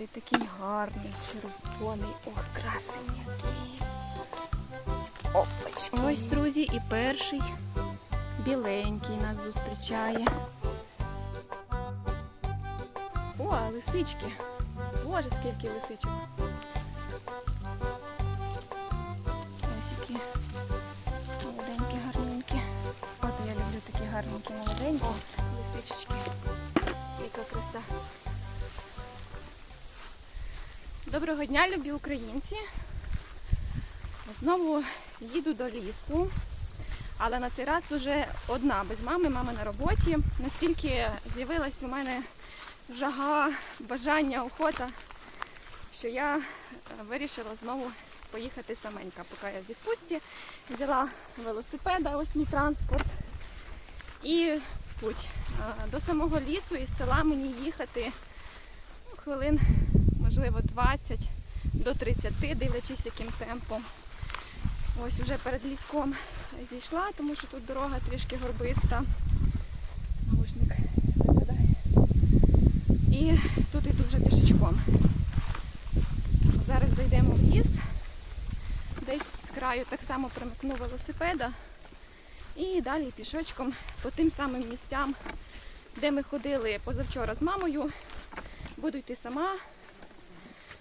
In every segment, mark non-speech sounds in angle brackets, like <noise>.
І такий гарний, червоний, ох, красень який. Опачки. Ось, друзі, і перший біленький нас зустрічає. О, лисички. Боже, скільки лисичок. Доброго дня, любі українці. Знову їду до лісу, але на цей раз вже одна без мами, мама на роботі. Настільки з'явилась у мене жага, бажання, охота, що я е, вирішила знову поїхати саменька, поки я в відпустці. Взяла велосипеда, ось мій транспорт. І в путь. До самого лісу із села мені їхати ну, хвилин можливо 20 до 30, дивлячись яким темпом. Ось уже перед ліском зійшла, тому що тут дорога трішки горбиста. Наушник випадає. І тут іду вже пішечком. Зараз зайдемо в ліс. Десь з краю так само примикну велосипеда. І далі пішочком по тим самим місцям, де ми ходили позавчора з мамою, буду йти сама,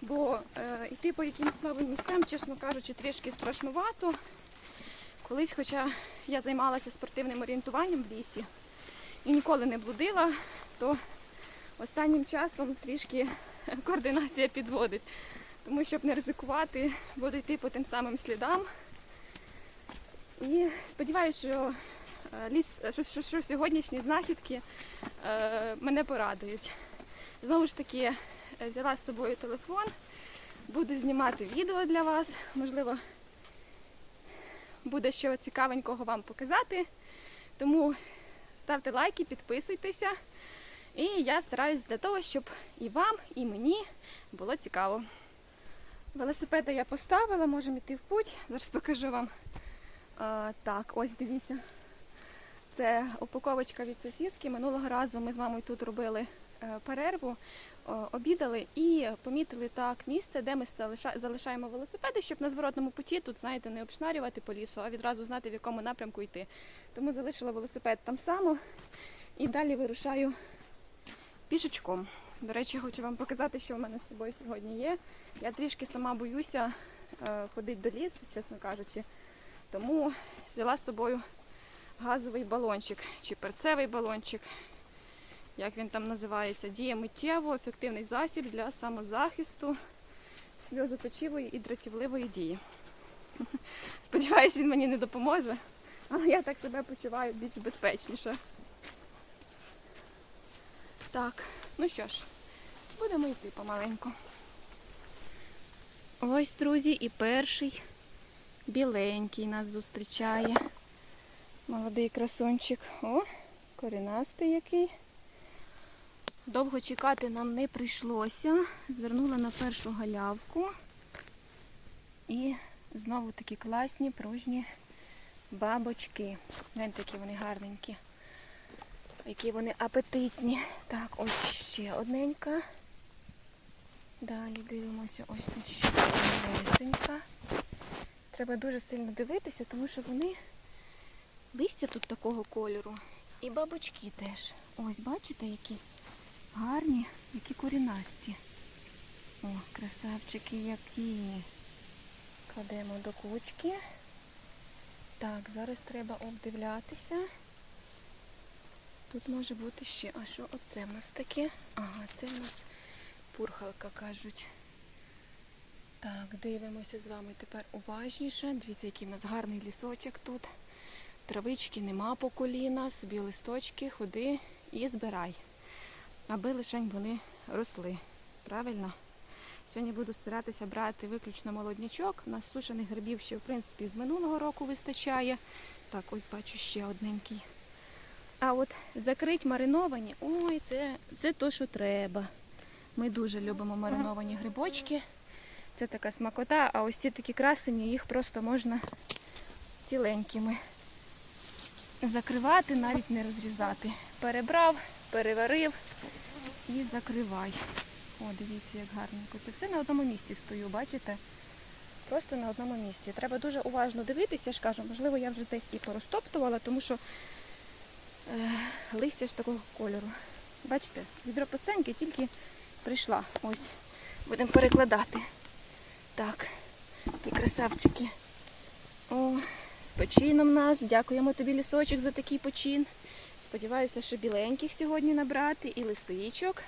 бо е, йти по якимось новим місцям, чесно кажучи, трішки страшнувато. Колись, хоча я займалася спортивним орієнтуванням в лісі і ніколи не блудила, то останнім часом трішки <laughs> координація підводить. Тому щоб не ризикувати, буду йти по тим самим слідам. І сподіваюся, що е, ліс, що, що, що сьогоднішні знахідки е, мене порадують. Знову ж таки, взяла з собою телефон, буду знімати відео для вас. Можливо, буде що цікавенького вам показати. Тому ставте лайки, підписуйтеся. І я стараюсь для того, щоб і вам, і мені було цікаво. Велосипеда я поставила, можемо йти в путь. Зараз покажу вам. А, так, ось дивіться. Це упаковочка від сусідки. Минулого разу ми з мамою тут робили е, перерву, обідали і помітили так місце, де ми залишаємо велосипеди, щоб на зворотному путі тут, знаєте, не обшнарювати по лісу, а відразу знати, в якому напрямку йти. Тому залишила велосипед там само і далі вирушаю пішечком. До речі, хочу вам показати, що в мене з собою сьогодні є. Я трішки сама боюся е, ходити до лісу, чесно кажучи. Тому взяла з собою газовий балончик чи перцевий балончик, як він там називається, діє миттєво, ефективний засіб для самозахисту сльозоточивої і дратівливої дії. <laughs> Сподіваюсь, він мені не допоможе, але я так себе почуваю більш безпечніше. Так, ну що ж, будемо йти помаленьку. Ось, друзі, і перший біленький нас зустрічає. Молодий красунчик. О, корінастий який. Довго чекати нам не прийшлося. Звернула на першу галявку. І знову такі класні, пружні бабочки. Гляньте, які вони гарненькі. Які вони апетитні. Так, ось ще одненька. Далі дивимося, ось тут ще однесенька. Треба дуже сильно дивитися, тому що вони листя тут такого кольору. І бабочки теж. Ось, бачите, які гарні, які корінасті. О, красавчики які. Кладемо до кучки. Так, зараз треба обдивлятися. Тут може бути ще. А що оце в нас таке? Ага, це в нас пурхалка кажуть. Так, дивимося з вами тепер уважніше. Дивіться, який в нас гарний лісочок тут. Травички нема по коліна, собі листочки, ходи і збирай. Аби лишень вони росли. Правильно? Сьогодні буду старатися брати виключно молоднячок. У нас сушених грибів ще, в принципі, з минулого року вистачає. Так, ось бачу ще одненький. А от закрить мариновані, ой, це, це то, що треба. Ми дуже любимо мариновані грибочки. Це така смакота, а ось ці такі красені, їх просто можна ціленькими закривати, навіть не розрізати. Перебрав, переварив і закривай. О, дивіться, як гарненько. Це все на одному місці стою, бачите? Просто на одному місці. Треба дуже уважно дивитися, я ж кажу, можливо, я вже десь і порозтоптувала, тому що е, листя ж такого кольору. Бачите, гідропоценьки тільки прийшла. Ось. Будемо перекладати. Так, які красавчики. О, з почином нас. Дякуємо тобі, лісочок, за такий почин. Сподіваюся, що біленьких сьогодні набрати і лисичок.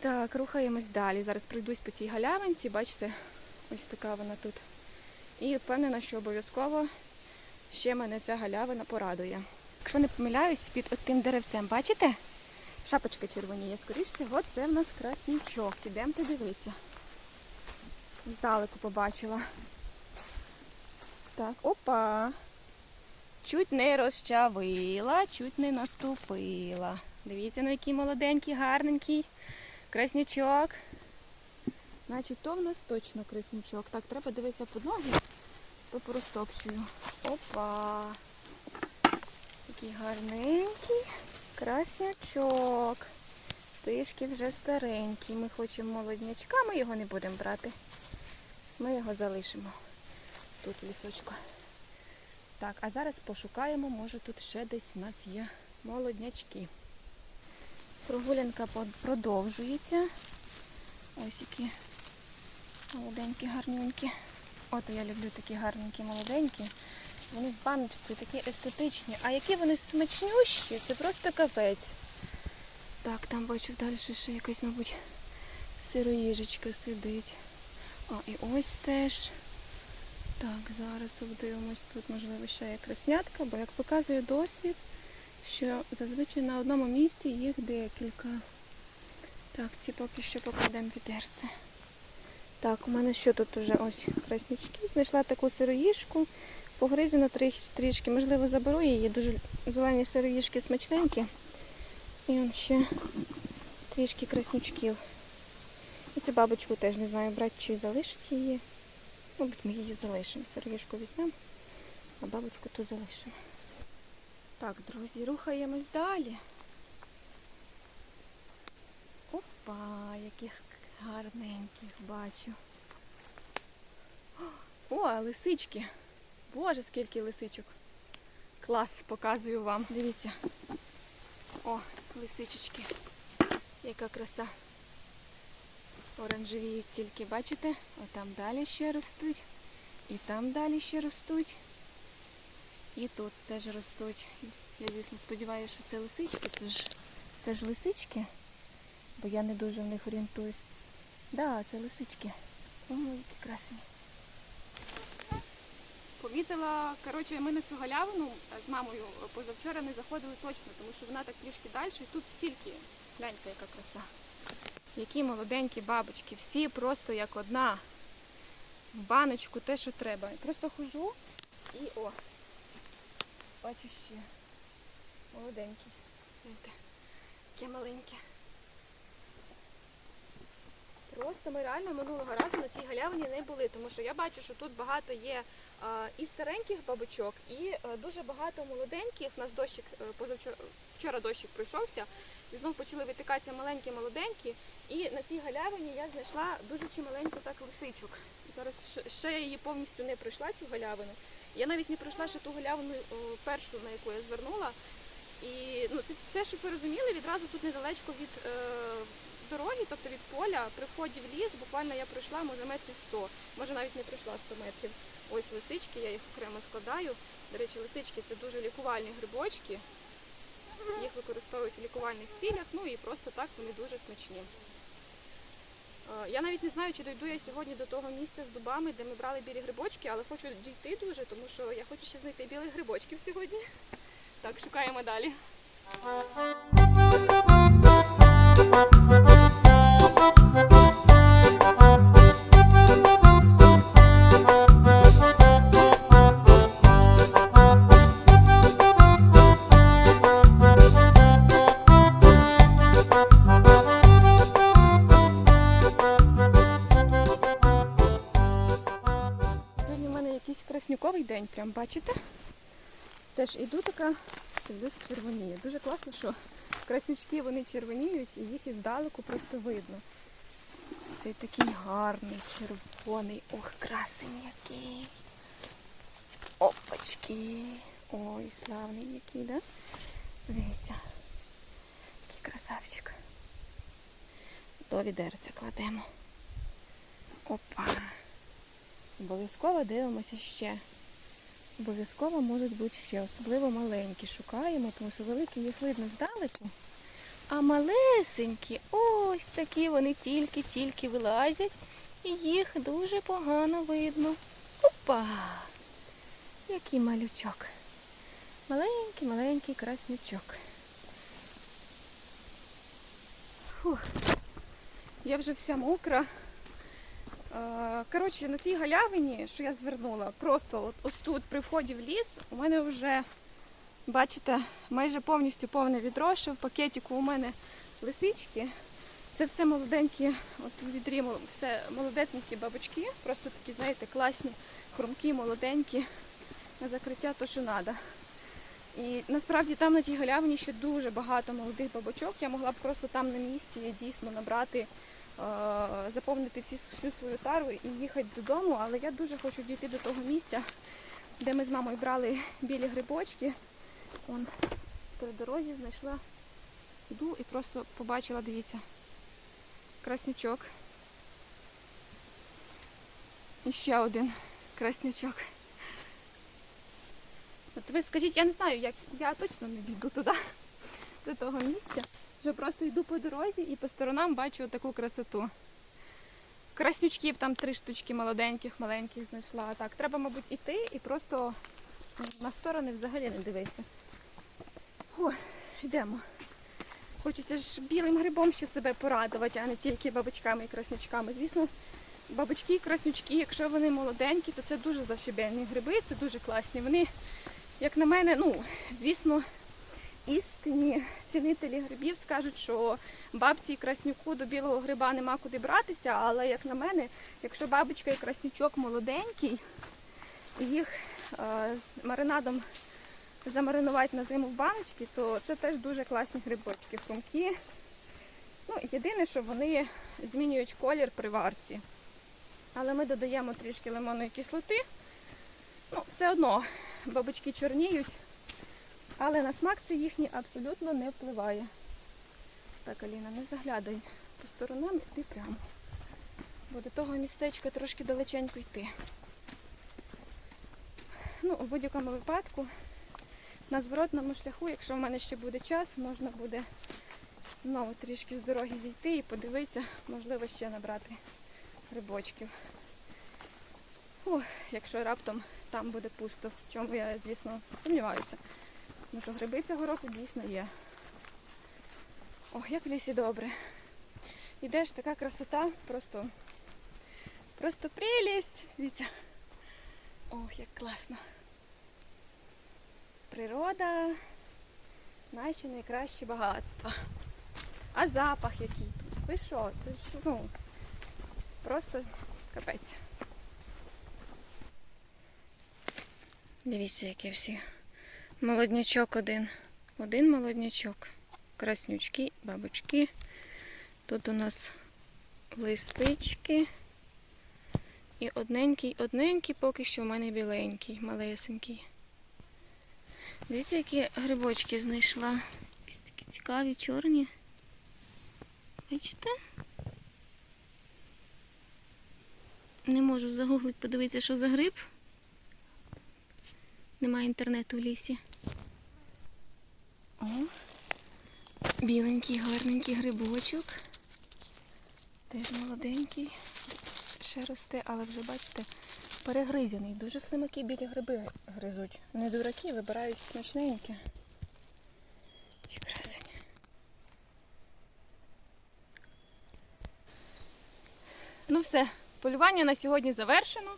Так, рухаємось далі. Зараз пройдусь по цій галявинці, бачите, ось така вона тут. І впевнена, що обов'язково ще мене ця галявина порадує. Якщо не помиляюсь, під тим деревцем, бачите? Шапочка червоніє. Скоріш всього, це в нас краснічок. Ідемте дивитися. Здалеку побачила. Так, опа. Чуть не розчавила, чуть не наступила. Дивіться, на який молоденький, гарненький краснячок. Значить, то в нас точно краснячок. Так, треба дивитися під ноги, то порозтопчую. Опа. Такий гарненький краснячок. Трішки вже старенький. Ми хочемо молоднячка, ми його не будемо брати. Ми його залишимо тут в лісочку. Так, а зараз пошукаємо, може тут ще десь у нас є молоднячки. Прогулянка продовжується. Ось які молоденькі, гарненькі. От я люблю такі гарненькі, молоденькі. Вони в баночці такі естетичні. А які вони смачнющі, це просто капець. Так, там бачу далі ще якась, мабуть, сироїжечка сидить. А, і ось теж. Так, зараз обдивимось тут, можливо, ще є краснятка, бо як показує досвід, що зазвичай на одному місці їх декілька. Так, ці поки що покладемо відерце. Так, у мене що тут уже ось краснячки. Знайшла таку сироїжку, погризена трі- трішки. Можливо, заберу її. Дуже зелені сироїжки смачненькі. І он ще трішки краснячків. І цю бабочку теж не знаю, брати чи залишити її. Мабуть, ми її залишимо. Сироїжку візьмемо, а бабочку ту залишимо. Так, друзі, рухаємось далі. Опа, яких гарненьких бачу. О, лисички. Боже, скільки лисичок. Клас, показую вам. Дивіться. О, лисичечки. Яка краса. Оранжевіють тільки, бачите? Отам далі ще ростуть. І там далі ще ростуть. І тут теж ростуть. Я, звісно, сподіваюся, що це лисички. Це ж, це ж лисички, бо я не дуже в них орієнтуюсь. Да, це лисички. О, які красені. Помітила, коротше, ми на цю галявину з мамою позавчора не заходили точно, тому що вона так трішки далі. І тут стільки. Гляньте, яка краса. Які молоденькі бабочки, всі просто як одна. В баночку те, що треба. І Просто хожу і о, бачу ще. Молоденький. Гляньте, яке маленьке. Просто ми реально минулого разу на цій галявині не були, тому що я бачу, що тут багато є і стареньких бабочок, і а, дуже багато молоденьких. У нас дощик е, позавчора вчора дощик пройшовся, і знову почали витикатися маленькі молоденькі. І на цій галявині я знайшла дуже чималеньку так лисичок. Зараз ще я її повністю не пройшла, цю галявину. Я навіть не пройшла ще ту галявину першу, на яку я звернула. І ну, це, це, щоб ви розуміли, відразу тут недалечко від е, дороги, тобто від поля, при вході в ліс, буквально я пройшла, може, метрів 100, може навіть не пройшла 100 метрів. Ось лисички, я їх окремо складаю. До речі, лисички це дуже лікувальні грибочки. Їх використовують в лікувальних цілях, ну і просто так вони дуже смачні. Е, Я навіть не знаю, чи дойду я сьогодні до того місця з дубами, де ми брали білі грибочки, але хочу дійти дуже, тому що я хочу ще знайти білих грибочків сьогодні. Так, шукаємо далі. Сьогодні в краснюковий прям бачите? Теж іду така, дивлюсь, червоніє. Дуже класно, що краснючки вони червоніють і їх іздалеку просто видно. Цей такий гарний, червоний. Ох, красень який. Опачки. Ой, славний який, да? Дивіться. Який красавчик. До відерця кладемо. Опа. Обов'язково дивимося ще. Обов'язково можуть бути ще, особливо маленькі. Шукаємо, тому що великі їх видно здалеку. А малесенькі, ось такі вони тільки-тільки вилазять, і їх дуже погано видно. Опа! Який малючок. Маленький, маленький краснючок. Фух. Я вже вся мокра. Е, Коротше, на цій галявині, що я звернула, просто от, ось тут при вході в ліс, у мене вже, бачите, майже повністю повне відро, ще в пакетику у мене лисички. Це все молоденькі, от у відрі все молодесенькі бабочки, просто такі, знаєте, класні, хрумкі, молоденькі, на закриття то, що треба. І насправді там на тій галявині ще дуже багато молодих бабочок. Я могла б просто там на місці дійсно набрати, заповнити всі, всю свою тару і їхати додому. Але я дуже хочу дійти до того місця, де ми з мамою брали білі грибочки. Вон при дорозі знайшла, йду і просто побачила, дивіться, краснячок. І ще один краснячок. От ви скажіть, я не знаю, як я точно не дійду туди, до того місця. Вже просто йду по дорозі і по сторонам бачу таку красоту. Краснючків там три штучки молоденьких, маленьких знайшла. Так, треба, мабуть, іти і просто на сторони взагалі не дивитися. О, йдемо. Хочеться ж білим грибом ще себе порадувати, а не тільки бабочками і краснючками. Звісно, бабочки і краснючки, якщо вони молоденькі, то це дуже завшибенні гриби, це дуже класні. Вони як на мене, ну, звісно, істинні цінителі грибів скажуть, що бабці і краснюку до білого гриба нема куди братися, але як на мене, якщо бабочка і краснючок молоденький, їх е, з маринадом замаринувати на зиму в баночки, то це теж дуже класні грибочки, хрумкі. Ну, єдине, що вони змінюють колір при варці. Але ми додаємо трішки лимонної кислоти. Ну, все одно бабочки чорніють, але на смак це їхній абсолютно не впливає. Так, Аліна, не заглядай по сторонам, йди прямо. Бо до того містечка трошки далеченько йти. Ну, у будь-якому випадку на зворотному шляху, якщо в мене ще буде час, можна буде знову трішки з дороги зійти і подивитися, можливо, ще набрати грибочків. О, якщо раптом там буде пусто, в чому я, звісно, сумніваюся. Тому що гриби цього року дійсно є. Ох, як в лісі добре. Ідеш, така красота, просто, просто прелість. Дивіться. Ох, як класно. Природа, наші найкращі багатства. А запах який тут? Ви що? Це ж, ну, просто капець. Дивіться, які всі. Молоднячок один. Один молоднячок. Краснючки, бабочки. Тут у нас лисички. І одненький, одненький, поки що в мене біленький, малесенький. Дивіться, які грибочки знайшла. Якісь такі цікаві, чорні. Бачите? Не можу загуглити, подивитися, що за гриб. Немає інтернету в лісі. О, біленький, гарненький грибочок. Теж молоденький. Ще росте, але вже, бачите, перегризяний. Дуже слимаки білі гриби гризуть. Не дураки, вибирають смачненькі. І. Ну все, полювання на сьогодні завершено.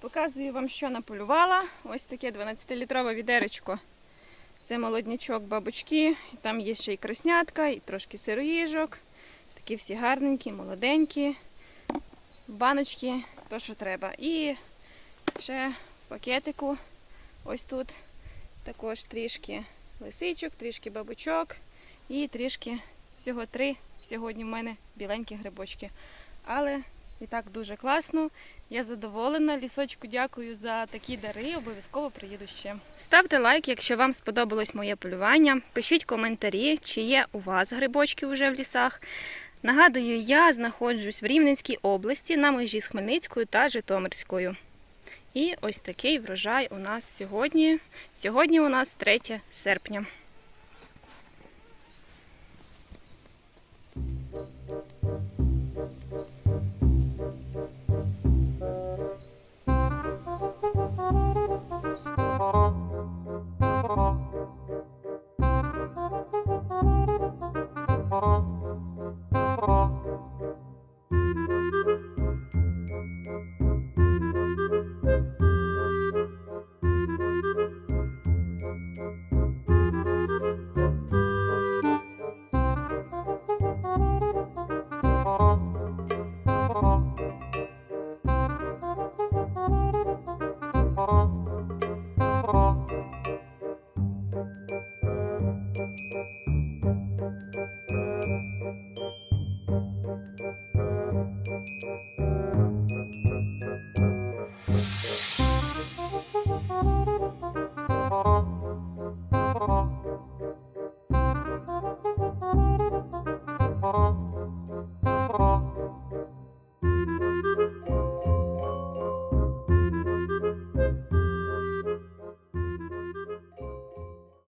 Показую вам, що наполювала. Ось таке 12-літрове відеречко. Це молоднячок бабочки. Там є ще й краснятка, і трошки сироїжок. Такі всі гарненькі, молоденькі. Баночки, то що треба. І ще в пакетику. Ось тут також трішки лисичок, трішки бабочок І трішки всього три сьогодні в мене біленькі грибочки. Але і так дуже класно. Я задоволена. Лісочку дякую за такі дари. Обов'язково приїду ще. Ставте лайк, якщо вам сподобалось моє полювання. Пишіть коментарі, чи є у вас грибочки вже в лісах. Нагадую, я знаходжусь в Рівненській області на межі з Хмельницькою та Житомирською. І ось такий врожай у нас сьогодні. Сьогодні у нас 3 серпня. you